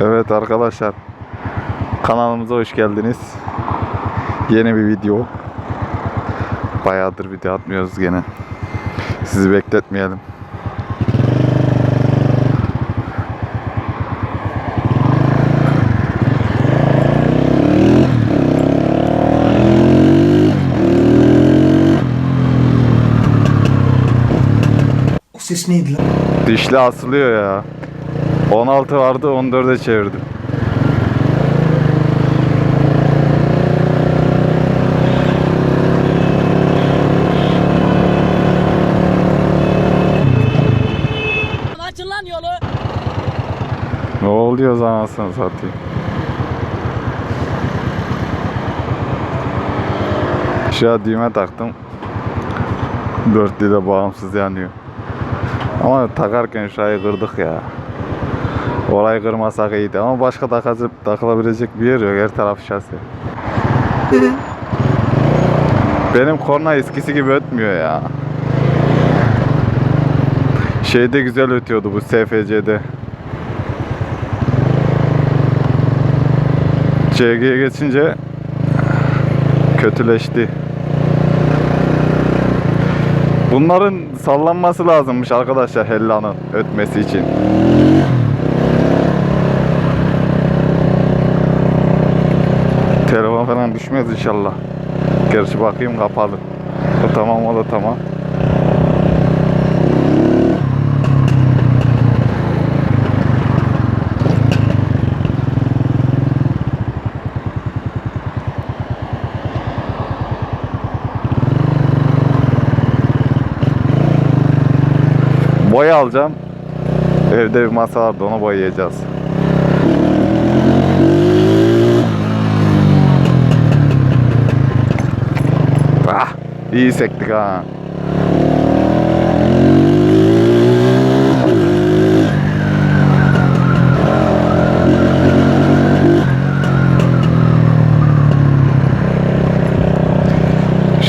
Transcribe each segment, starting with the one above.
Evet arkadaşlar. Kanalımıza hoş geldiniz. Yeni bir video. Bayağıdır video atmıyoruz gene. Sizi bekletmeyelim. O ses neydi lan? Dişli asılıyor ya. 16 vardı 14'e çevirdim. Açın lan yolu. Ne oluyor anasını satayım. Şuraya düğme taktım. Dörtlü de bağımsız yanıyor. Ama takarken şurayı kırdık ya. Orayı kırmasak iyiydi ama başka takacı, takılabilecek bir yer yok. Her taraf şasi. Benim korna eskisi gibi ötmüyor ya. Şeyde güzel ötüyordu bu SFC'de. CG'ye geçince kötüleşti. Bunların sallanması lazımmış arkadaşlar Hella'nın ötmesi için. Telefon falan düşmez inşallah. Gerçi bakayım kapalı. O tamam o da tamam. Boya alacağım. Evde bir masa vardı onu boyayacağız. İyi sektik ha.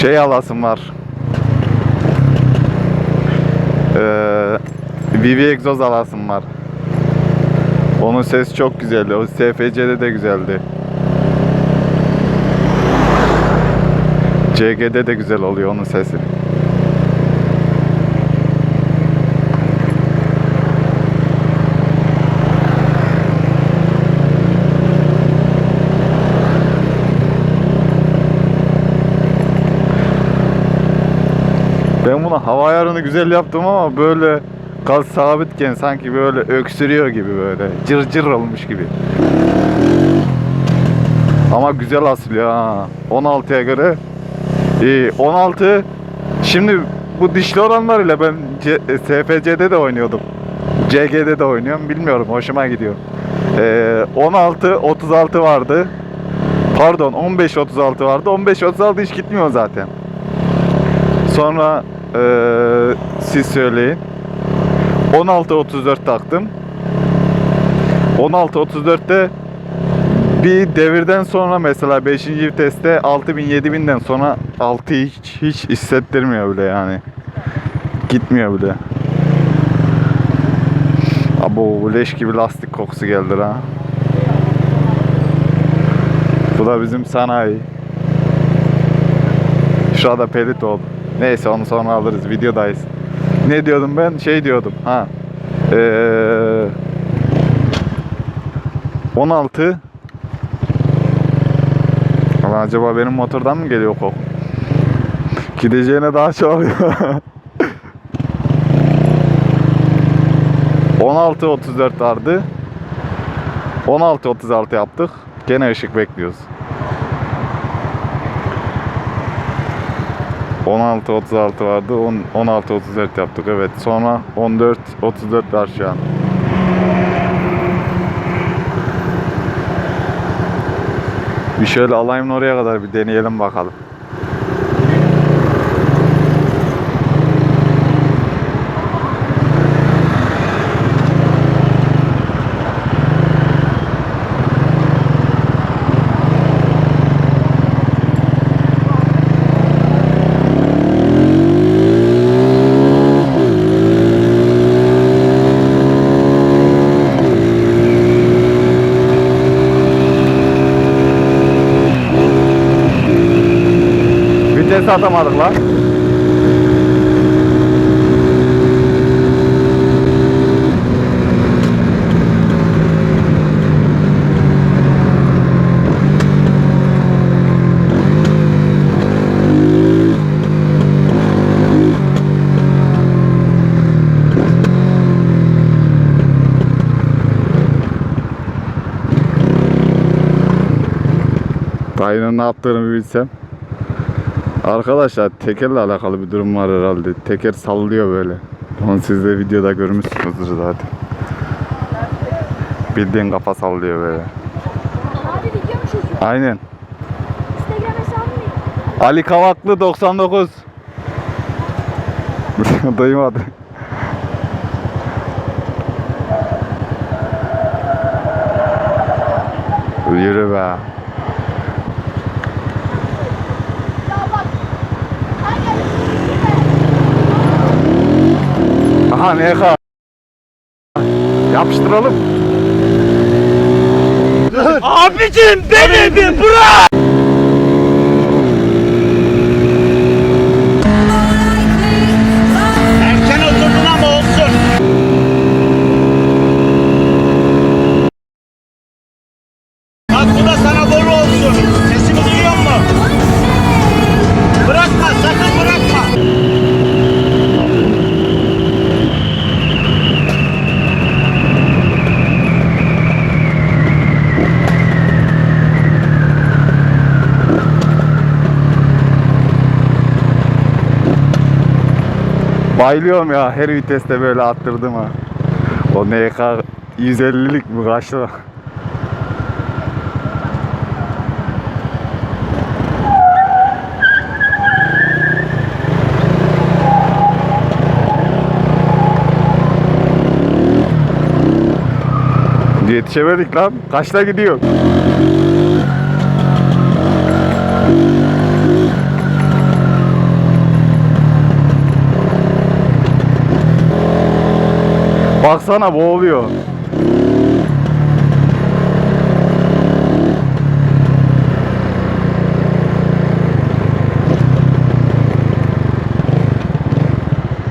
Şey alasım var. Ee, VV egzoz alasım var. Onun sesi çok güzeldi. O SFC'de de güzeldi. CG'de de güzel oluyor onun sesi. Ben bunu hava ayarını güzel yaptım ama böyle gaz sabitken sanki böyle öksürüyor gibi böyle cır cır olmuş gibi. Ama güzel asılıyor ha. 16'ya göre iyi. 16 şimdi bu dişli oranlarıyla ben C- SFC'de de oynuyordum. CG'de de oynuyorum. Bilmiyorum. Hoşuma gidiyor. Ee, 16 36 vardı. Pardon 15 36 vardı. 15 36 hiç gitmiyor zaten. Sonra eee, siz söyleyin. 16-34 taktım. 16-34'te bir devirden sonra mesela 5. viteste 6000 7000'den sonra 6 hiç hiç hissettirmiyor bile yani. Gitmiyor bile. Abo leş gibi lastik kokusu geldi ha. Bu da bizim sanayi. Şurada pelit oldu. Neyse onu sonra alırız. Videodayız. Ne diyordum ben? Şey diyordum. Ha. Ee, 16 Ama acaba benim motordan mı geliyor koku? Gideceğine daha çalıyor. 16 34 vardı. 16 36 yaptık. Gene ışık bekliyoruz. 16 36 vardı. 10 16 34 yaptık evet. Sonra 14 34 var şu an. Bir şöyle alayım oraya kadar bir deneyelim bakalım. Atamadık lan. Dayının ne yaptığını bilsem. Arkadaşlar tekerle alakalı bir durum var herhalde. Teker sallıyor böyle. Onu siz de videoda görmüşsünüzdür zaten. Bildiğin kafa sallıyor böyle. Aynen. Ali Kavaklı 99. Duymadı. Yürü be. Aha NK. Yapıştıralım. Abicim beni bir bırak. Bayılıyorum ya her viteste böyle attırdım ha. O NK 150'lik mi kaçtı? Yetişemedik lan. Kaçta gidiyor? Baksana boğuluyor.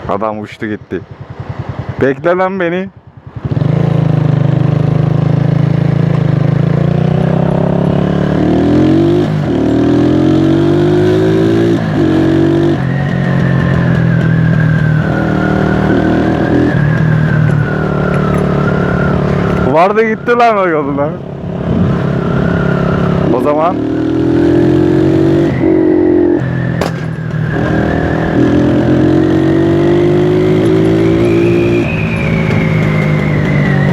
Adam uçtu gitti. Bekle lan beni. Vardı gitti lan o yoluna. O zaman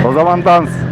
O zaman dans.